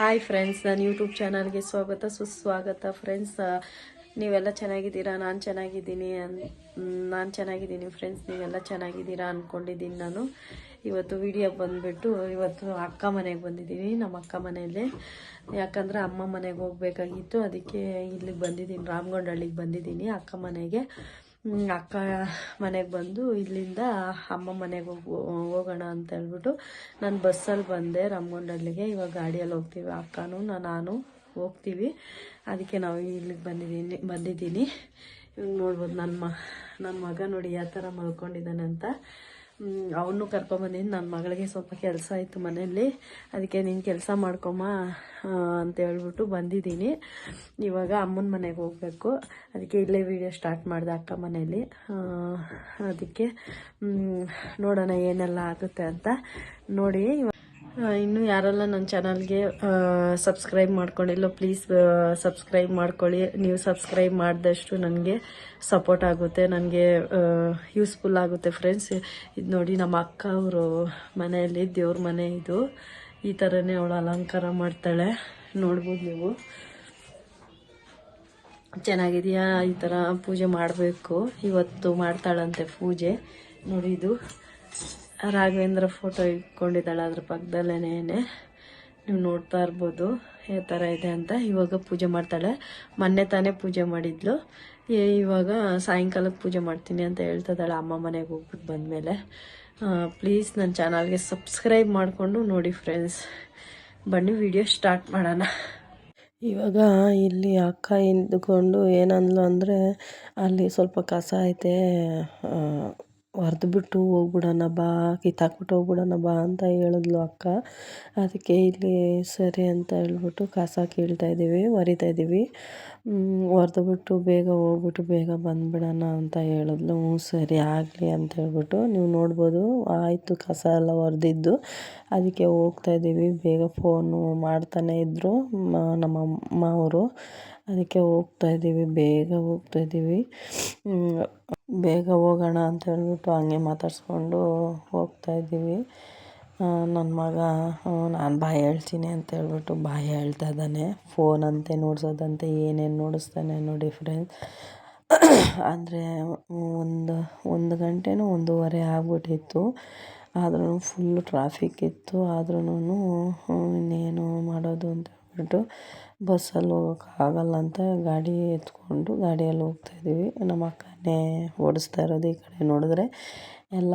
Hi friends ನನ್ನ YouTube ಚಾನಲ್ಗೆ ಸ್ವಾಗತ, ಸುಸ್ವಾಗತ. ಫ್ರೆಂಡ್ಸ್ ನೀವೆಲ್ಲ ಚೆನ್ನಾಗಿದ್ದೀರಾ? ನಾನು ಚೆನ್ನಾಗಿದ್ದೀನಿ ನಾನು ಚೆನ್ನಾಗಿದ್ದೀನಿ ಫ್ರೆಂಡ್ಸ್ ನೀವೆಲ್ಲ ಚೆನ್ನಾಗಿದ್ದೀರಾ ಅಂದ್ಕೊಂಡಿದ್ದೀನಿ ನಾನು. ಇವತ್ತು ವಿಡಿಯೋ ಬಂದುಬಿಟ್ಟು, ಇವತ್ತು ಅಕ್ಕ ಮನೆಗೆ ಬಂದಿದ್ದೀನಿ, ನಮ್ಮ ಅಕ್ಕ ಮನೆಯಲ್ಲಿ. ಯಾಕಂದರೆ ಅಮ್ಮ ಮನೆಗೆ ಹೋಗಬೇಕಾಗಿತ್ತು, ಅದಕ್ಕೆ ಇಲ್ಲಿಗೆ ಬಂದಿದ್ದೀನಿ ರಾಮಗೊಂಡಳ್ಳಿಗೆ ಬಂದಿದ್ದೀನಿ ಅಕ್ಕ ಮನೆಗೆ. ಅಕ್ಕ ಮನೆಗೆ ಬಂದು ಇಲ್ಲಿಂದ ಅಮ್ಮ ಮನೆಗೆ ಹೋಗು, ಹೋಗೋಣ ಅಂತ ಹೇಳ್ಬಿಟ್ಟು ನಾನು ಬಸ್ಸಲ್ಲಿ ಬಂದೆ ರಾಮಗೊಂಡಳ್ಳಿಗೆ ಇವಾಗ ಗಾಡಿಯಲ್ಲಿ ಹೋಗ್ತೀವಿ, ಅಕ್ಕನೂ ನಾನು ಹೋಗ್ತೀವಿ. ಅದಕ್ಕೆ ನಾವು ಇಲ್ಲಿಗೆ ಬಂದಿದ್ದೀನಿ ಬಂದಿದ್ದೀನಿ ಇವಾಗ ನೋಡ್ಬೋದು ನನ್ನ ಮ ನನ್ನ ಮಗ ನೋಡಿ ಯಾವ ಥರ ಮಲ್ಕೊಂಡಿದ್ದಾನೆ ಅಂತ. ಅವನು ಕರ್ಕೊಂಬಂದಿದ್ದೀನಿ ನನ್ನ ಮಗಳಿಗೆ ಸ್ವಲ್ಪ ಕೆಲಸ ಇತ್ತು ಮನೆಯಲ್ಲಿ. ಅದಕ್ಕೆ ನೀನು ಕೆಲಸ ಮಾಡ್ಕೊಮ್ಮ ಅಂತ ಹೇಳ್ಬಿಟ್ಟು ಬಂದಿದ್ದೀನಿ. ಇವಾಗ ಅಮ್ಮನ ಮನೆಗೆ ಹೋಗಬೇಕು. ಅದಕ್ಕೆ ಇಲ್ಲೇ ವಿಡಿಯೋ ಸ್ಟಾರ್ಟ್ ಮಾಡಿದೆ ಅಕ್ಕ ಮನೆಯಲ್ಲಿ. ಅದಕ್ಕೆ ನೋಡೋಣ ಏನೆಲ್ಲ ಆಗುತ್ತೆ ಅಂತ. ನೋಡಿ ಇವ- ಆ, ಇನ್ನು ಯಾರೆಲ್ಲ ನನ್ನ ಚಾನಲ್ಗೆ ಸಬ್ಸ್ಕ್ರೈಬ್ ಮಾಡ್ಕೊಂಡಿಲ್ಲ ಪ್ಲೀಸ್ ಸಬ್ಸ್ಕ್ರೈಬ್ ಮಾಡ್ಕೊಳ್ಳಿ. ನೀವು ಸಬ್ಸ್ಕ್ರೈಬ್ ಮಾಡಿದಷ್ಟು ನನಗೆ ಸಪೋರ್ಟ್ ಆಗುತ್ತೆ, ನನಗೆ ಯೂಸ್ಫುಲ್ ಆಗುತ್ತೆ ಫ್ರೆಂಡ್ಸ್ ಇದು ನೋಡಿ ನಮ್ಮ ಅಕ್ಕ ಅವರು ಮನೆಯಲ್ಲಿ, ದೇವ್ರ ಮನೆ ಇದು. ಈ ಥರನೇ ಅವಳು ಅಲಂಕಾರ ಮಾಡ್ತಾಳೆ. ನೋಡ್ಬೋದು ನೀವು. ಚೆನ್ನಾಗಿದೆಯಾ? ಈ ಥರ ಪೂಜೆ ಮಾಡಬೇಕು. ಇವತ್ತು ಮಾಡ್ತಾಳಂತೆ ಪೂಜೆ. ನೋಡಿ ಇದು. ರಾಘವೇಂದ್ರ ಫೋಟೋ ಇಟ್ಕೊಂಡಿದ್ದಾಳೆ ಅದ್ರ ಪಕ್ಕದಲ್ಲೇನೆ. ನೀವು ನೋಡ್ತಾ ಇರ್ಬೋದು ಯಾವ ಥರ ಇದೆ ಅಂತ. ಇವಾಗ ಪೂಜೆ ಮಾಡ್ತಾಳೆ. ಮೊನ್ನೆ ತಾನೇ ಪೂಜೆ ಮಾಡಿದ್ಲು. ಏ, ಇವಾಗ ಸಾಯಂಕಾಲಕ್ಕೆ ಪೂಜೆ ಮಾಡ್ತೀನಿ ಅಂತ ಹೇಳ್ತಿದ್ದಾಳೆ ಅಮ್ಮ ಮನೆಗೆ ಹೋಗ್ಬಿಟ್ಟು ಬಂದಮೇಲೆ. ಪ್ಲೀಸ್ ನನ್ನ ಚಾನಲ್ಗೆ ಸಬ್ಸ್ಕ್ರೈಬ್ ಮಾಡಿಕೊಂಡು ನೋಡಿ ಫ್ರೆಂಡ್ಸ್ ಬನ್ನಿ ವಿಡಿಯೋ ಸ್ಟಾರ್ಟ್ ಮಾಡೋಣ. ಇವಾಗ ಇಲ್ಲಿ ಅಕ್ಕ ಇದ್ದುಕೊಂಡು ಏನಂದ್ಲು ಅಂದರೆ ಅಲ್ಲಿ ಸ್ವಲ್ಪ ಕಸ ಐತೆ. ಬಿಟ್ಟು ಹೋಗ್ಬಿಡೋಣ ಬಾ, ಕಿತ್ತಾಕ್ಬಿಟ್ಟು ಹೋಗ್ಬಿಡೋಣ ಬಾ ಅಂತ ಹೇಳಿದ್ಲು ಅಕ್ಕ. ಅದಕ್ಕೆ ಇಲ್ಲಿ ಸರಿ ಅಂತ ಹೇಳ್ಬಿಟ್ಟು ಕಸ ಕೀಳ್ತಾ ಇದ್ದೀವಿ, ಒರಿತಾ ಇದ್ದೀವಿ. ಬಿಟ್ಟು ಬೇಗ ಹೋಗ್ಬಿಟ್ಟು ಬೇಗ ಬಂದುಬಿಡೋಣ ಅಂತ ಹೇಳಿದ್ಲು. ಹ್ಞೂ, ಸರಿ, ಆಗಲಿ ಅಂತ ಹೇಳ್ಬಿಟ್ಟು ನೀವು ನೋಡ್ಬೋದು, ಆಯಿತು, ಕಸ ಎಲ್ಲ ಹೊರ್ದಿದ್ದು ಅದಕ್ಕೆ ಹೋಗ್ತಾ ಇದ್ದೀವಿ. ಬೇಗ ಫೋನು ಮಾಡ್ತಾನೆ ಇದ್ದರು ನಮ್ಮ ಅಮ್ಮ ಅವರು. ಅದಕ್ಕೆ ಹೋಗ್ತಾ ಇದ್ದೀವಿ. ಬೇಗ ಹೋಗ್ತಾ ಇದ್ದೀವಿ. ಬೇಗ ಹೋಗೋಣ ಅಂತ ಹೇಳ್ಬಿಟ್ಟು ಹಂಗೆ ಮಾತಾಡಿಸ್ಕೊಂಡು ಹೋಗ್ತಾ ಇದ್ದೀವಿ. ನನ್ನ ಮಗ ನಾನು ಬಾಯಿ ಹೇಳ್ತೀನಿ ಅಂತ ಹೇಳ್ಬಿಟ್ಟು ಬಾಯಿ ಹೇಳ್ತಾ ಇದ್ದಾನೆ. ಫೋನ್ ಅಂತೆ ನೋಡ್ಸೋದಂತೆ, ಏನೇನು ನೋಡಿಸ್ತಾನೆ ನೋಡಿ ಫ್ರೆಂಡ್ಸ್ ಅಂದರೆ, ಒಂದು ಒಂದು ಗಂಟೆನೂ ಒಂದೂವರೆ ಆಗ್ಬಿಟ್ಟಿತ್ತು. ಆದ್ರೂ ಫುಲ್ಲು ಟ್ರಾಫಿಕ್ ಇತ್ತು. ಆದ್ರೂ ಇನ್ನೇನು ಮಾಡೋದು ಅಂತ ಹೇಳ್ಬಿಟ್ಟು ಬಸ್ಸಲ್ಲಿ ಹೋಗೋಕ್ಕಾಗಲ್ಲ ಅಂತ ಗಾಡಿ ಎತ್ಕೊಂಡು ಗಾಡಿಯಲ್ಲಿ ಹೋಗ್ತಾಯಿದ್ದೀವಿ ನಮ್ಮ ಅಕ್ಕನೇ ಓಡಿಸ್ತಾ ಇರೋದು ಈ ಕಡೆ ನೋಡಿದ್ರೆ. ಎಲ್ಲ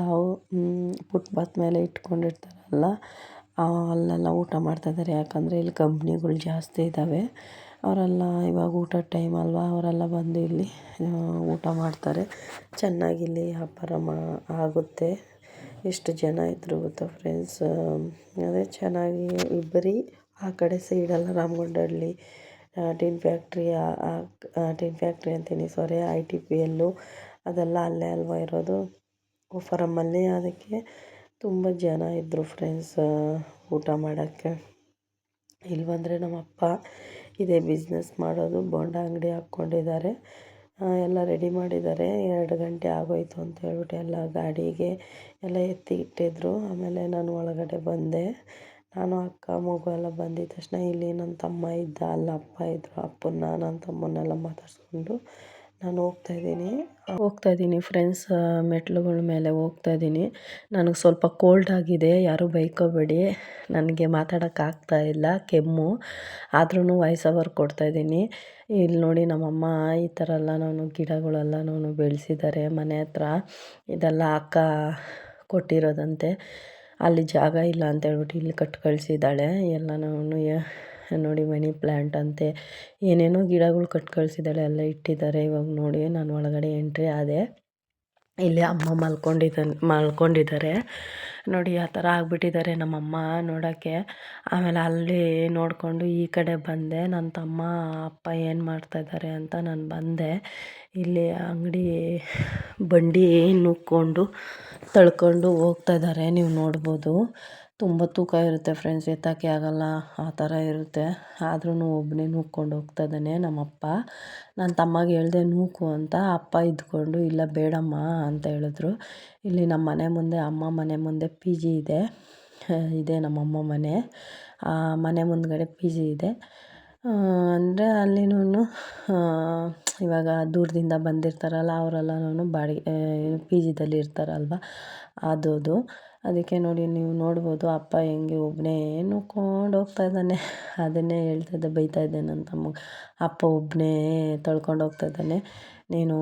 ಫುಟ್ಪಾತ್ ಮೇಲೆ ಇಟ್ಕೊಂಡಿರ್ತಾರಲ್ಲ ಅಲ್ಲೆಲ್ಲ ಊಟ ಮಾಡ್ತಾಯಿದ್ದಾರೆ ಯಾಕಂದರೆ ಇಲ್ಲಿ ಕಂಪ್ನಿಗಳು ಜಾಸ್ತಿ ಇದ್ದಾವೆ ಅವರೆಲ್ಲ ಇವಾಗ ಊಟದ ಟೈಮ್ ಅಲ್ವಾ, ಅವರೆಲ್ಲ ಬಂದು ಇಲ್ಲಿ ಊಟ ಮಾಡ್ತಾರೆ. ಚೆನ್ನಾಗಿ ಇಲ್ಲಿ ವ್ಯಾಪಾರ ಮಾ, ಆಗುತ್ತೆ. ಎಷ್ಟು ಜನ ಇದ್ದರು ಗೊತ್ತಾ ಫ್ರೆಂಡ್ಸ್ ಅದೇ ಚೆನ್ನಾಗಿ ಇಬ್ಬರಿ, ಆ ಕಡೆ ಸೈಡೆಲ್ಲ Ramagondanahalli tin factory tin factory ಅಂತೀನಿ ಸಾರಿ ಐ ಟಿ ಪಿ ಎಲ್ಲು ಅದೆಲ್ಲ ಅಲ್ಲೇ ಅಲ್ವಾ ಇರೋದು. ಫಾರಮ್ಮಲ್ಲಿ ಅದಕ್ಕೆ ತುಂಬ ಜನ ಇದ್ದರು ಫ್ರೆಂಡ್ಸ್ ಊಟ ಮಾಡೋಕ್ಕೆ. ಇಲ್ಲಿ ಬಂದರೆ ನಮ್ಮಪ್ಪ ಇದೇ ಬಿಸ್ನೆಸ್ ಮಾಡೋದು, ಬೋಂಡ ಅಂಗಡಿ ಹಾಕ್ಕೊಂಡಿದ್ದಾರೆ. ಎಲ್ಲ ರೆಡಿ ಮಾಡಿದ್ದಾರೆ. ಎರಡು ಗಂಟೆ ಆಗೋಯ್ತು ಅಂತ ಹೇಳ್ಬಿಟ್ಟು ಎಲ್ಲ ಗಾಡಿಗೆ ಎಲ್ಲ ಎತ್ತಿ ಇಟ್ಟಿದ್ರು. ಆಮೇಲೆ ನಾನು ಒಳಗಡೆ ಬಂದೆ. ನಾನು, ಅಕ್ಕ, ಮಗು ಎಲ್ಲ ಬಂದಿದ್ದ ತಕ್ಷಣ ಇಲ್ಲಿ ನನ್ನ ತಮ್ಮ ಇದ್ದ, ಅಲ್ಲ ಅಪ್ಪ ಇದ್ದರು ಅಪ್ಪನ್ನ, ನನ್ನ ತಮ್ಮನ್ನೆಲ್ಲ ಮಾತಾಡಿಸ್ಕೊಂಡು ನಾನು ಹೋಗ್ತಾ ಇದ್ದೀನಿ. ಹೋಗ್ತಾ ಇದ್ದೀನಿ ಫ್ರೆಂಡ್ಸ್ ಮೆಟ್ಲುಗಳ ಮೇಲೆ ಹೋಗ್ತಾ ಇದ್ದೀನಿ. ನನಗೆ ಸ್ವಲ್ಪ ಕೋಲ್ಡ್ ಆಗಿದೆ, ಯಾರೂ ಬೈಕೋಬೇಡಿ. ನನಗೆ ಮಾತಾಡೋಕ್ಕಾಗ್ತಾ ಇಲ್ಲ, ಕೆಮ್ಮು. ಆದ್ರೂ ವಾಯ್ಸ್ ಓವರ್ ಕೊಡ್ತಾ ಇದ್ದೀನಿ. ಇಲ್ಲಿ ನೋಡಿ ನಮ್ಮಮ್ಮ ಈ ಥರ ಎಲ್ಲ ನಾನು ಗಿಡಗಳೆಲ್ಲ ನಾನು ಬೆಳೆಸಿದ್ದಾರೆ, ಮನೆ ಹತ್ರ. ಇದೆಲ್ಲ ಅಕ್ಕ ಕೊಟ್ಟಿರೋದಂತೆ. ಅಲ್ಲಿ ಜಾಗ ಇಲ್ಲ ಅಂತ ಹೇಳ್ಬಿಟ್ಟು ಇಲ್ಲಿ ಕಟ್ ಕಳಿಸಿದ್ದಾಳೆ. ಎಲ್ಲನೂ ನೋಡಿ ಮನಿ ಪ್ಲ್ಯಾಂಟ್ ಅಂತೆ. ಏನೇನೋ ಗಿಡಗಳು ಕಟ್ ಕಳಿಸಿದ್ದಾಳೆ, ಎಲ್ಲ ಇಟ್ಟಿದ್ದಾರೆ. ಇವಾಗ ನೋಡಿ ನಾನು ಒಳಗಡೆ ಎಂಟ್ರಿ ಆದೆ. ಇಲ್ಲಿ ಅಮ್ಮ ಮಲ್ಕೊಂಡಿದ್ದಾನೆ ಮಲ್ಕೊಂಡಿದ್ದಾರೆ. ನೋಡಿ ಆ ಥರ ಆಗಿಬಿಟ್ಟಿದ್ದಾರೆ ನಮ್ಮಮ್ಮ ನೋಡೋಕ್ಕೆ. ಆಮೇಲೆ ಅಲ್ಲಿ ನೋಡಿಕೊಂಡು ಈ ಕಡೆ ಬಂದೆ. ನನ್ನ ತಮ್ಮ, ಅಪ್ಪ ಏನು ಮಾಡ್ತಾಯಿದ್ದಾರೆ ಅಂತ ನಾನು ಬಂದೆ. ಇಲ್ಲಿ ಅಂಗಡಿ ಬಂಡಿ ನುಕ್ಕೊಂಡು ತಳ್ಕೊಂಡು ಹೋಗ್ತಾ ಇದ್ದಾರೆ. ನೀವು ನೋಡ್ಬೋದು. ತುಂಬ ತೂಕ ಇರುತ್ತೆ ಫ್ರೆಂಡ್ಸ್ ಎತ್ತೋಕ್ಕೆ ಆಗಲ್ಲ, ಆ ಥರ ಇರುತ್ತೆ. ಆದ್ರೂ ಒಬ್ಬನೇ ನೂಕ್ಕೊಂಡು ಹೋಗ್ತಾ ಇದ್ದಾನೆ ನಮ್ಮಪ್ಪ. ನನ್ನ ತಮ್ಮಗೆ ಹೇಳ್ದೆ, ನೂಕು ಅಂತ ಅಪ್ಪ ಇದ್ಕೊಂಡು, ಇಲ್ಲ ಬೇಡಮ್ಮ ಅಂತ ಹೇಳಿದ್ರು. ಇಲ್ಲಿ ನಮ್ಮ ಮನೆ ಮುಂದೆ, ಅಮ್ಮ ಮನೆ ಮುಂದೆ ಪಿ ಜಿ ಇದೆ. ಇದೆ ನಮ್ಮಮ್ಮ ಮನೆ. ಮನೆ ಮುಂದ್ಗಡೆ ಪಿ ಜಿ ಇದೆ. ಅಂದರೆ ಅಲ್ಲಿನೂ ಇವಾಗ ದೂರದಿಂದ ಬಂದಿರ್ತಾರಲ್ಲ ಅವರೆಲ್ಲನೂ ಬಾಡಿಗೆ ಪಿ ಜಿದಲ್ಲಿ ಇರ್ತಾರಲ್ವ ಅದು ಅದಕ್ಕೆ ನೋಡಿ ನೀವು ನೋಡ್ಬೋದು ಅಪ್ಪ ಹೆಂಗೆ ಒಬ್ಬನೇ ನೂಕ್ಕೊಂಡು ಹೋಗ್ತಾ ಇದ್ದಾನೆ. ಅದನ್ನೇ ಹೇಳ್ತಾ ಇದ್ದೆ, ಬೈತಾ ಇದ್ದೆ ನನ್ನ ತಮ್ಮಗೆ. ಅಪ್ಪ ಒಬ್ಬನೇ ತಳ್ಕೊಂಡು ಹೋಗ್ತಾ ಇದ್ದಾನೆ. ನೀನು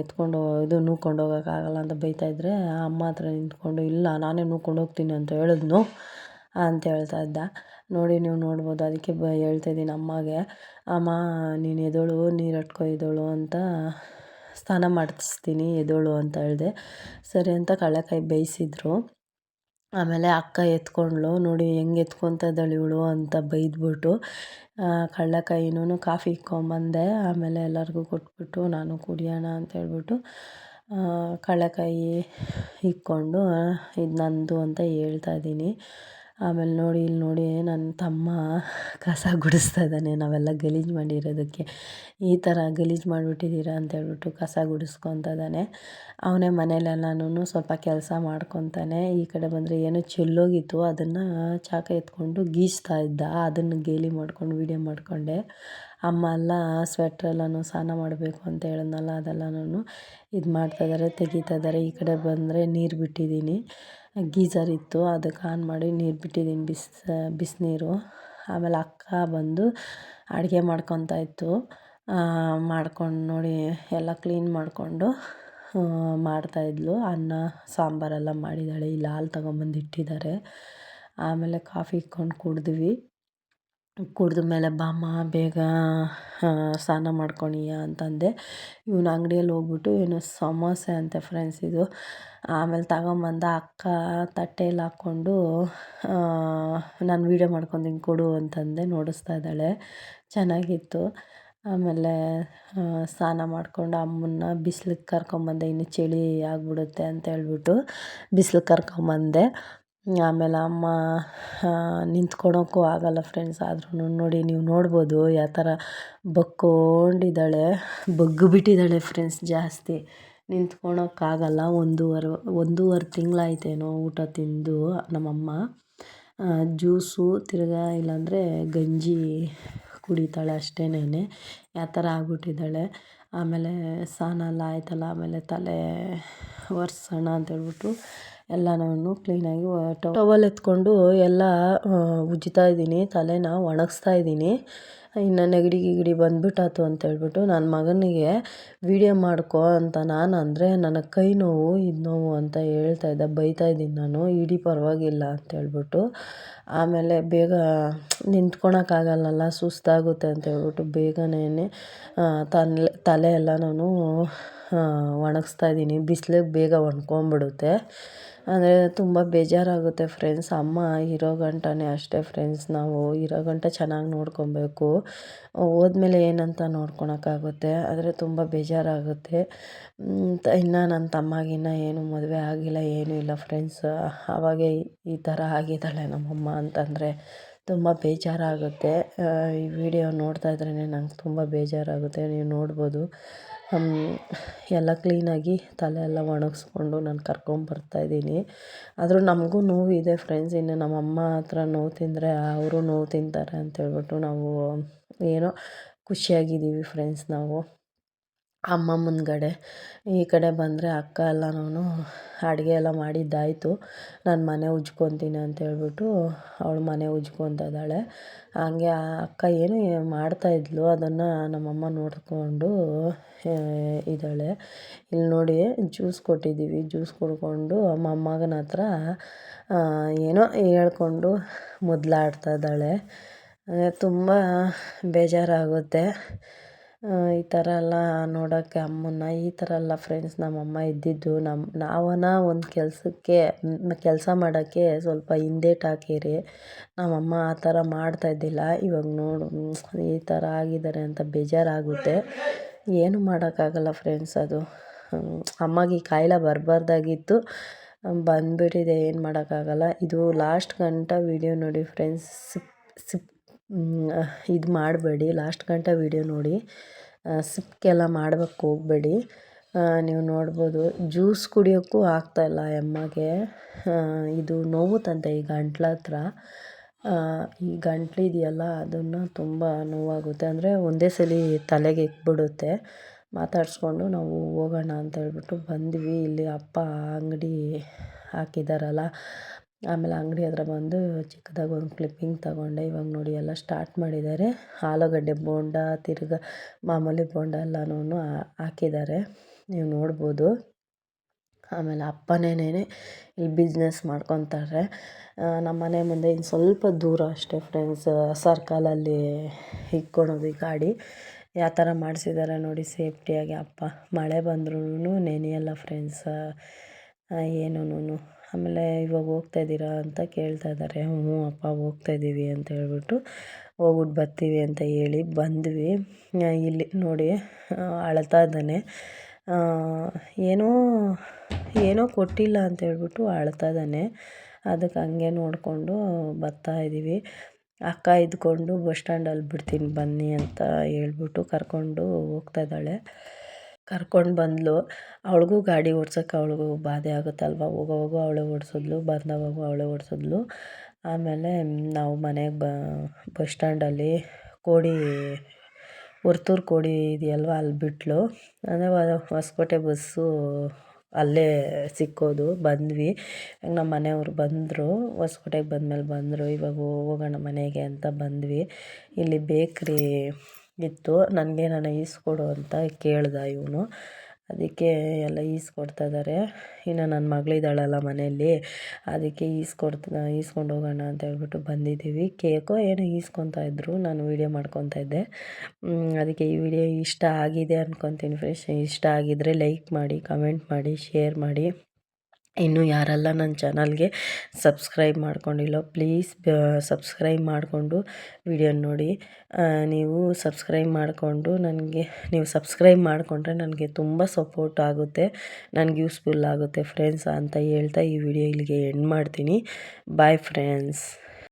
ಎತ್ಕೊಂಡು ಇದು ನೂಕೊಂಡು ಹೋಗೋಕ್ಕಾಗಲ್ಲ ಅಂತ ಬೈತಾ ಇದ್ದರೆ ಅಮ್ಮ ಹತ್ರ ನಿಂತ್ಕೊಂಡು, ಇಲ್ಲ, ನಾನೇ ನೂಕೊಂಡು ಹೋಗ್ತೀನಿ ಅಂತ ಹೇಳಿದ್ನು ಅಂತ ಹೇಳ್ತಾ ಇದ್ದ. ನೋಡಿ ನೀವು ನೋಡ್ಬೋದು, ಅದಕ್ಕೆ ಬ, ಹೇಳ್ತಾ ಇದ್ದೀನಿ ಅಮ್ಮಗೆ. ಅಮ್ಮ, ನೀನು ಎದೋಳು, ನೀರು ಅಟ್ಕೊ ಇದ್ದೋಳು ಅಂತ ಸ್ನಾನ ಮಾಡಿಸ್ತೀನಿ, ಎದೋಳು ಅಂತ ಹೇಳಿದೆ. ಸರಿ ಅಂತ ಕಡಲೆಕಾಯಿ ಬೇಯಿಸಿದ್ರು. ಆಮೇಲೆ ಅಕ್ಕ ಎತ್ಕೊಂಡ್ಳು, ನೋಡಿ ಹೆಂಗೆ ಎತ್ಕೊತಾ ಇದ್ದಾಳೆ ಇವಳು ಅಂತ ಬೈದ್ಬಿಟ್ಟು ಕಡಲೆಕಾಯಿನೂ ಕಾಫಿ ಇಕ್ಕೊಂಬಂದೆ ಆಮೇಲೆ ಎಲ್ಲರಿಗೂ ಕೊಟ್ಬಿಟ್ಟು, ನಾನು ಕುಡಿಯೋಣ ಅಂತ ಹೇಳ್ಬಿಟ್ಟು ಕಡಲೆಕಾಯಿ ಇಕ್ಕೊಂಡು ಇದು ನಂದು ಅಂತ ಹೇಳ್ತಾ ಇದ್ದೀನಿ. ಆಮೇಲೆ ನೋಡಿ ಇಲ್ಲಿ ನೋಡಿ ನನ್ನ ತಮ್ಮ ಕಸ ಗುಡಿಸ್ತಾ ಇದ್ದಾನೆ. ನಾವೆಲ್ಲ ಗಲೀಜು ಮಾಡಿರೋದಕ್ಕೆ ಈ ಥರ ಗಲೀಜು ಮಾಡಿಬಿಟ್ಟಿದ್ದೀರಾ ಅಂತ ಹೇಳ್ಬಿಟ್ಟು ಕಸ ಗುಡಿಸ್ಕೊತಾ ಇದ್ದಾನೆ. ಅವನೇ ಮನೇಲೆಲ್ಲನೂ ಸ್ವಲ್ಪ ಕೆಲಸ ಮಾಡ್ಕೊತಾನೆ. ಈ ಕಡೆ ಬಂದರೆ ಏನೋ ಚೆಲ್ಲೋಗಿತ್ತು. ಅದನ್ನು ಚಾಕ ಎತ್ಕೊಂಡು ಗೀಚ್ತಾ ಇದ್ದ. ಅದನ್ನು ಗೇಲಿ ಮಾಡ್ಕೊಂಡು ವೀಡಿಯೋ ಮಾಡಿಕೊಂಡೆ. ಅಮ್ಮ ಎಲ್ಲ ಸ್ವೆಟ್ರೆಲ್ಲನೂ ಸ್ನಾನ ಮಾಡಬೇಕು ಅಂತ ಹೇಳಿದ್ನಲ್ಲ ಅದೆಲ್ಲನೂ ಇದು ಮಾಡ್ತಾ ಇದ್ದಾರೆ ತೆಗಿತಾ ಇದ್ದಾರೆ ಈ ಕಡೆ ಬಂದರೆ ನೀರು ಬಿಟ್ಟಿದ್ದೀನಿ. ಗೀಝರ್ ಇತ್ತು, ಅದಕ್ಕೆ ಆನ್ ಮಾಡಿ ನೀರು ಬಿಟ್ಟಿದ್ದೀನಿ ಬಿಸಿ, ಬಿಸಿನೀರು. ಆಮೇಲೆ ಅಕ್ಕ ಬಂದು ಅಡುಗೆ ಮಾಡ್ಕೊತಾ ಇತ್ತು. ಮಾಡ್ಕೊಂಡು ನೋಡಿ ಎಲ್ಲ ಕ್ಲೀನ್ ಮಾಡಿಕೊಂಡು ಮಾಡ್ತಾಯಿದ್ಲು ಅನ್ನ, ಸಾಂಬಾರೆಲ್ಲ ಮಾಡಿದ್ದಾಳೆ ಇಲ್ಲಿ ಹಾಲು ತಗೊಂಬಂದು ಇಟ್ಟಿದ್ದಾರೆ. ಆಮೇಲೆ ಕಾಫಿ ಇಕ್ಕೊಂಡು ಕುಡಿದ್ವಿ. ಕುಡ್ದ ಮೇಲೆ ಬಾಮ್ಮ ಬೇಗ ಸ್ನಾನ ಮಾಡ್ಕೊಳೀಯ ಅಂತಂದೆ. ಇವನು ಅಂಗಡಿಯಲ್ಲಿ ಹೋಗ್ಬಿಟ್ಟು ಏನು ಸಮೋಸೆ ಅಂತೆ ಫ್ರೆಂಡ್ಸ್ ಇದು. ಆಮೇಲೆ ತಗೊಂಬಂದ ಅಕ್ಕ ತಟ್ಟೆಯಲ್ಲಿ ಹಾಕ್ಕೊಂಡು ನಾನು ವೀಡಿಯೋ ಮಾಡ್ಕೊತೀನಿ ಕೊಡು ಅಂತಂದೆ, ನೋಡಿಸ್ತಾ ಇದ್ದಾಳೆ. ಚೆನ್ನಾಗಿತ್ತು. ಆಮೇಲೆ ಸ್ನಾನ ಮಾಡಿಕೊಂಡು ಅಮ್ಮನ್ನ ಬಿಸ್ಲಿಗೆ ಕರ್ಕೊಂಬಂದೆ, ಇನ್ನು ಚಳಿ ಆಗಿಬಿಡುತ್ತೆ ಅಂತ ಹೇಳ್ಬಿಟ್ಟು ಬಿಸ್ಲಿಗೆ ಕರ್ಕೊಂಬಂದೆ. ಆಮೇಲೆ ಅಮ್ಮ ನಿಂತ್ಕೊಳಕ್ಕೂ ಆಗಲ್ಲ ಫ್ರೆಂಡ್ಸ್ ಆದ್ರೂ ನೋಡಿ ನೀವು ನೋಡ್ಬೋದು ಯಾವ ಥರ ಬಕ್ಕೊಂಡಿದ್ದಾಳೆ, ಬಗ್ಗು ಬಿಟ್ಟಿದ್ದಾಳೆ ಫ್ರೆಂಡ್ಸ್ ಜಾಸ್ತಿ. ನಿಂತ್ಕೊಳಕ್ಕಾಗಲ್ಲ ಒಂದೂವರೆ ಒಂದೂವರೆ ತಿಂಗಳಾಯ್ತೇನೋ ಊಟ ತಿಂದು ನಮ್ಮಮ್ಮ. ಜ್ಯೂಸು ತಿರ್ಗಾ ಇಲ್ಲಾಂದರೆ ಗಂಜಿ ಕುಡಿತಾಳೆ ಅಷ್ಟೇನೆ ಯಾವ ಥರ ಆಗ್ಬಿಟ್ಟಿದ್ದಾಳೆ. ಆಮೇಲೆ ಸ್ನಾನ ಎಲ್ಲ ಆಯ್ತಲ್ಲ, ಆಮೇಲೆ ತಲೆ ಒರೆಸೋಣ ಅಂತ ಹೇಳ್ಬಿಟ್ಟು ಎಲ್ಲನೂ ಕ್ಲೀನಾಗಿ ಟವಲ್ ಎತ್ಕೊಂಡು ಎಲ್ಲ ಉಜ್ತಾ ಇದ್ದೀನಿ. ತಲೆನ ಒಣಗಿಸ್ತಾ ಇದ್ದೀನಿ. ಇನ್ನು ನೆಗಡಿ ಗಿಗಡಿ ಬಂದ್ಬಿಟ್ಟಾತು ಅಂತ ಹೇಳ್ಬಿಟ್ಟು ನನ್ನ ಮಗನಿಗೆ ವಿಡಿಯೋ ಮಾಡ್ಕೊ ಅಂತ ನಾನು ಅಂದರೆ ನನಗೆ ಕೈ ನೋವು, ಇದು ನೋವು ಅಂತ ಹೇಳ್ತಾ ಇದ್ದೆ. ಬೈತಾ ಇದ್ದೀನಿ ನಾನು. ಇಡೀ ಪರವಾಗಿಲ್ಲ ಅಂತ ಹೇಳ್ಬಿಟ್ಟು ಆಮೇಲೆ ಬೇಗ ನಿಂತ್ಕೊಳಕ್ಕಾಗಲ್ಲಲ್ಲ ಸುಸ್ತಾಗುತ್ತೆ ಅಂತ ಹೇಳ್ಬಿಟ್ಟು ಬೇಗನೇ ತಲೆ ತಲೆ ನಾನು ಒಣಗಿಸ್ತಾ ಇದ್ದೀನಿ. ಬಿಸಿಲಿಗೆ ಬೇಗ ಒಣ್ಕೊಂಬಿಡುತ್ತೆ ಅಂದರೆ ತುಂಬ ಬೇಜಾರಾಗುತ್ತೆ ಫ್ರೆಂಡ್ಸ್ ಅಮ್ಮ ಇರೋ ಗಂಟನೇ ಅಷ್ಟೇ ಫ್ರೆಂಡ್ಸ್ ನಾವು ಇರೋ ಗಂಟ ಚೆನ್ನಾಗಿ ನೋಡ್ಕೊಬೇಕು. ಹೋದ್ಮೇಲೆ ಏನಂತ ನೋಡ್ಕೊಳಕ್ಕಾಗುತ್ತೆ. ಆದರೆ ತುಂಬ ಬೇಜಾರಾಗುತ್ತೆ. ಇನ್ನು ನನ್ನ ತಮ್ಮಗಿನ್ನ ಏನು ಮದುವೆ ಆಗಿಲ್ಲ, ಏನೂ ಇಲ್ಲ ಫ್ರೆಂಡ್ಸ್ ಆವಾಗೇ ಈ ಥರ ಆಗಿದ್ದಾಳೆ ನಮ್ಮಮ್ಮ ಅಂತಂದರೆ ತುಂಬ ಬೇಜಾರಾಗುತ್ತೆ. ಈ ವಿಡಿಯೋ ನೋಡ್ತಾ ಇದ್ರೇ ನಂಗೆ ತುಂಬ ಬೇಜಾರಾಗುತ್ತೆ. ನೀವು ನೋಡ್ಬೋದು. ಎಲ್ಲ ಕ್ಲೀನಾಗಿ ತಲೆ ಎಲ್ಲ ಒಣಗಿಸ್ಕೊಂಡು ನಾನು ಕರ್ಕೊಂಬರ್ತಾಯಿದ್ದೀನಿ ಆದರೂ ನಮಗೂ ನೋವಿದೆ ಫ್ರೆಂಡ್ಸ್ ಇನ್ನು ನಮ್ಮಮ್ಮ ಹತ್ರ ನೋವು ತಿಂದರೆ ಅವರು ನೋವು ತಿಂತಾರೆ ಅಂತ ಹೇಳ್ಬಿಟ್ಟು ನಾವು, ಏನೋ, ಖುಷಿಯಾಗಿದ್ದೀವಿ ಫ್ರೆಂಡ್ಸ್ ನಾವು. ಅಮ್ಮ ಮುಂದುಗಡೆ. ಈ ಕಡೆ ಬಂದರೆ ಅಕ್ಕ ಎಲ್ಲನೂ ಅಡುಗೆ ಎಲ್ಲ ಮಾಡಿದ್ದಾಯಿತು. ನಾನು ಮನೆ ಉಜ್ಕೊತೀನಿ ಅಂತ ಹೇಳ್ಬಿಟ್ಟು ಅವಳು ಮನೆ ಉಜ್ಕೊತಾ ಇದ್ದಾಳೆ ಹಂಗೆ ಆ ಅಕ್ಕ ಏನು ಮಾಡ್ತಾ ಇದ್ಲು, ಅದನ್ನು ನಮ್ಮಮ್ಮ ನೋಡಿಕೊಂಡು ಇದ್ದಾಳೆ. ಇಲ್ಲಿ ನೋಡಿ, ಜ್ಯೂಸ್ ಕೊಟ್ಟಿದ್ದೀವಿ. ಜ್ಯೂಸ್ ಕುಡ್ಕೊಂಡು ಮೊಮ್ಮಗನ ಹತ್ರ ಏನೋ ಹೇಳ್ಕೊಂಡು ಮೊದಲಾಡ್ತಾ ಇದ್ದಾಳೆ. ತುಂಬ ಬೇಜಾರಾಗುತ್ತೆ. ಈ ಥರ ಎಲ್ಲ ನೋಡೋಕ್ಕೆ ಅಮ್ಮನ್ನ, ಈ ಥರ ಎಲ್ಲ ಫ್ರೆಂಡ್ಸ್ ನಮ್ಮಮ್ಮ ಇದ್ದಿದ್ದು ನಮ್ಮ ನಾವನ ಒಂದು ಕೆಲಸಕ್ಕೆ ಕೆಲಸ ಮಾಡೋಕ್ಕೆ ಸ್ವಲ್ಪ ಹಿಂದೇಟು ಹಾಕಿರಿ. ನಮ್ಮಮ್ಮ ಆ ಥರ ಮಾಡ್ತಾಯಿದ್ದಿಲ್ಲ ಇವಾಗ ನೋಡು, ಈ ಥರ ಆಗಿದ್ದಾರೆ ಅಂತ ಬೇಜಾರಾಗುತ್ತೆ. ಏನು ಮಾಡೋಕ್ಕಾಗಲ್ಲ ಫ್ರೆಂಡ್ಸ್ ಅದು. ಅಮ್ಮಗೆ ಈ ಕಾಯಿಲೆ ಬರಬಾರ್ದಾಗಿತ್ತು. ಬಂದುಬಿಟ್ಟಿದೆ, ಏನು ಮಾಡೋಕ್ಕಾಗಲ್ಲ. ಇದು ಲಾಸ್ಟ್ ಗಂಟ ವಿಡಿಯೋ ನೋಡಿ ಫ್ರೆಂಡ್ಸ್ ಸಿಪ್ ಸಿಪ್ ಇದು ಮಾಡಬೇಡಿ. ಲಾಸ್ಟ್ ಗಂಟ ವೀಡಿಯೋ ನೋಡಿ. ಸಿಪ್ಕೆಲ್ಲ ಮಾಡೋಕ್ಕೆ ಹೋಗಬೇಡಿ. ನೀವು ನೋಡ್ಬೋದು. ಜ್ಯೂಸ್ ಕುಡಿಯೋಕ್ಕೂ ಆಗ್ತಾಯಿಲ್ಲ ಎಮ್ಮಗೆ. ಇದು ಇದು ನೋವುತ್ತಂತೆ ಈ ಗಂಟ್ಲ ಹತ್ರ. ಈ ಗಂಟ್ಲು ಇದೆಯಲ್ಲ, ಅದನ್ನು ತುಂಬ ನೋವಾಗುತ್ತೆ. ಅಂದರೆ ಒಂದೇ ಸಲ ತಲೆಗೆ ಇಕ್ಬಿಡುತ್ತೆ. ಮಾತಾಡಿಸ್ಕೊಂಡು ನಾವು ಹೋಗೋಣ ಅಂತ ಹೇಳ್ಬಿಟ್ಟು ಬಂದ್ವಿ. ಇಲ್ಲಿ ಅಪ್ಪ ಅಂಗಡಿ ಹಾಕಿದ್ದಾರಲ್ಲ ಆಮೇಲೆ ಅಂಗಡಿ ಹತ್ರ ಬಂದು ಚಿಕ್ಕದಾಗಿ ಒಂದು ಕ್ಲಿಪ್ಪಿಂಗ್ ತಗೊಂಡೆ. ಇವಾಗ ನೋಡಿ ಎಲ್ಲ ಸ್ಟಾರ್ಟ್ ಮಾಡಿದ್ದಾರೆ. ಆಲೂಗಡ್ಡೆ ಬೋಂಡ, ತಿರ್ಗ ಮಾಮೂಲಿ ಬೋಂಡ ಎಲ್ಲನೂ ಹಾಕಿದ್ದಾರೆ. ನೀವು ನೋಡ್ಬೋದು. ಆಮೇಲೆ ಅಪ್ಪನೇನೆ ಇಲ್ಲಿ ಬಿಸ್ನೆಸ್ ಮಾಡ್ಕೊತಾರೆ ನಮ್ಮ ಮನೆ ಮುಂದೆ ಇನ್ನು ಸ್ವಲ್ಪ ದೂರ ಅಷ್ಟೇ ಫ್ರೆಂಡ್ಸ್ ಸರ್ಕಲಲ್ಲಿ ಇಕ್ಕೊಳೋದು ಈ ಗಾಡಿ. ಯಾವ ಥರ ಮಾಡಿಸಿದ್ದಾರೆ ನೋಡಿ ಸೇಫ್ಟಿಯಾಗಿ ಅಪ್ಪ. ಮಳೆ ಬಂದ್ರೂ ನೆನೆಯಲ್ಲ ಫ್ರೆಂಡ್ಸ್ ಏನೂನು ಆಮೇಲೆ ಇವಾಗ ಹೋಗ್ತಾ ಇದ್ದೀರಾ ಅಂತ ಕೇಳ್ತಾ ಇದ್ದಾರೆ. ಹ್ಞೂ ಅಪ್ಪ ಹೋಗ್ತಾ ಇದ್ದೀವಿ ಅಂತ ಹೇಳ್ಬಿಟ್ಟು ಹೋಗ್ಬಿಟ್ಟು ಬರ್ತೀವಿ ಅಂತ ಹೇಳಿ ಬಂದ್ವಿ. ಇಲ್ಲಿ ನೋಡಿ ಅಳ್ತಾ ಇದ್ದಾನೆ. ಏನೋ ಏನೋ ಕೊಟ್ಟಿಲ್ಲ ಅಂತ ಹೇಳ್ಬಿಟ್ಟು ಅಳ್ತಾ ಇದ್ದಾನೆ. ಅದಕ್ಕೆ ಹಂಗೆ ನೋಡಿಕೊಂಡು ಬರ್ತಾ ಇದ್ದೀವಿ. ಅಕ್ಕ ಇದ್ಕೊಂಡು ಬಸ್ ಸ್ಟ್ಯಾಂಡಲ್ಲಿ ಬಿಡ್ತೀನಿ ಬನ್ನಿ ಅಂತ ಹೇಳ್ಬಿಟ್ಟು ಕರ್ಕೊಂಡು ಹೋಗ್ತಾ ಇದ್ದಾಳೆ. ಕರ್ಕೊಂಡು ಬಂದಳು ಅವಳಿಗೂ ಗಾಡಿ ಓಡ್ಸೋಕ್ಕೆ ಅವಳಿಗೂ ಬಾಧೆ ಆಗುತ್ತಲ್ವ? ಹೋಗೋವಾಗೂ ಅವಳೇ ಓಡಿಸಿದ್ಲು. ಬಂದವಾಗೂ ಅವಳೇ ಓಡಿಸಿದ್ಲು. ಆಮೇಲೆ ನಾವು ಮನೆಗೆ ಬಸ್ ಸ್ಟ್ಯಾಂಡಲ್ಲಿ ಕೋಡಿ, ಹೊರ್ತೂರು ಕೋಡಿ ಇದೆಯಲ್ವ? ಅಲ್ಲಿ ಬಿಟ್ಲು. ಅಂದರೆ ಹೊಸಕೋಟೆ ಬಸ್ಸು ಅಲ್ಲೇ ಸಿಕ್ಕೋದು, ಬಂದ್ವಿ. ನಮ್ಮ ಮನೆಯವ್ರು ಬಂದರು. ಹೊಸಕೋಟೆಗೆ ಬಂದಮೇಲೆ ಬಂದರು. ಇವಾಗ ಹೋಗೋಣ ಮನೆಗೆ ಅಂತ ಬಂದ್ವಿ. ಇಲ್ಲಿ ಬೇಕ್ರಿ ಇತ್ತು. ನನಗೆ ನಾನು ಈಸ್ಕೊಡು ಅಂತ ಕೇಳ್ದ ಇವನು. ಅದಕ್ಕೆ ಎಲ್ಲ ಈಸ್ಕೊಡ್ತಾ ಇದ್ದಾರೆ ಇನ್ನು ನನ್ನ ಮಗಳಿದ್ದಾಳಲ್ಲ ಮನೆಯಲ್ಲಿ. ಅದಕ್ಕೆ ಈಸ್ಕೊಡ್ತಾ ಈಸ್ಕೊಂಡು ಹೋಗೋಣ ಅಂತ ಹೇಳ್ಬಿಟ್ಟು ಬಂದಿದ್ದೀವಿ. ಕೇಕೋ ಏನೋ ಈಸ್ಕೊತಾ ಇದ್ದರು ನಾನು ವೀಡಿಯೋ ಮಾಡ್ಕೊತಾ ಇದ್ದೆ. ಅದಕ್ಕೆ ಈ ವಿಡಿಯೋ ಇಷ್ಟ ಆಗಿದೆ ಅಂದ್ಕೊತೀನಿ ಫ್ರೆಂಡ್ಸ್. ಇಷ್ಟ ಆಗಿದ್ದರೆ ಲೈಕ್ ಮಾಡಿ, ಕಮೆಂಟ್ ಮಾಡಿ, ಶೇರ್ ಮಾಡಿ. ಇನ್ನೂ ಯಾರೆಲ್ಲ ನನ್ನ ಚಾನಲ್ಗೆ ಸಬ್ಸ್ಕ್ರೈಬ್ ಮಾಡ್ಕೊಂಡಿಲ್ಲ ಪ್ಲೀಸ್ ಸಬ್ಸ್ಕ್ರೈಬ್ ಮಾಡಿಕೊಂಡು ವಿಡಿಯೋ ನೋಡಿ. ನೀವು ಸಬ್ಸ್ಕ್ರೈಬ್ ಮಾಡಿಕೊಂಡು ನನಗೆ, ನೀವು ಸಬ್ಸ್ಕ್ರೈಬ್ ಮಾಡಿಕೊಂಡ್ರೆ ನನಗೆ ತುಂಬ ಸಪೋರ್ಟ್ ಆಗುತ್ತೆ, ನನಗೆ ಯೂಸ್ಫುಲ್ ಆಗುತ್ತೆ ಫ್ರೆಂಡ್ಸ್ ಅಂತ ಹೇಳ್ತಾ ಈ ವಿಡಿಯೋ ಇಲ್ಲಿಗೆ ಎಂಡ್ ಮಾಡ್ತೀನಿ. Bye friends.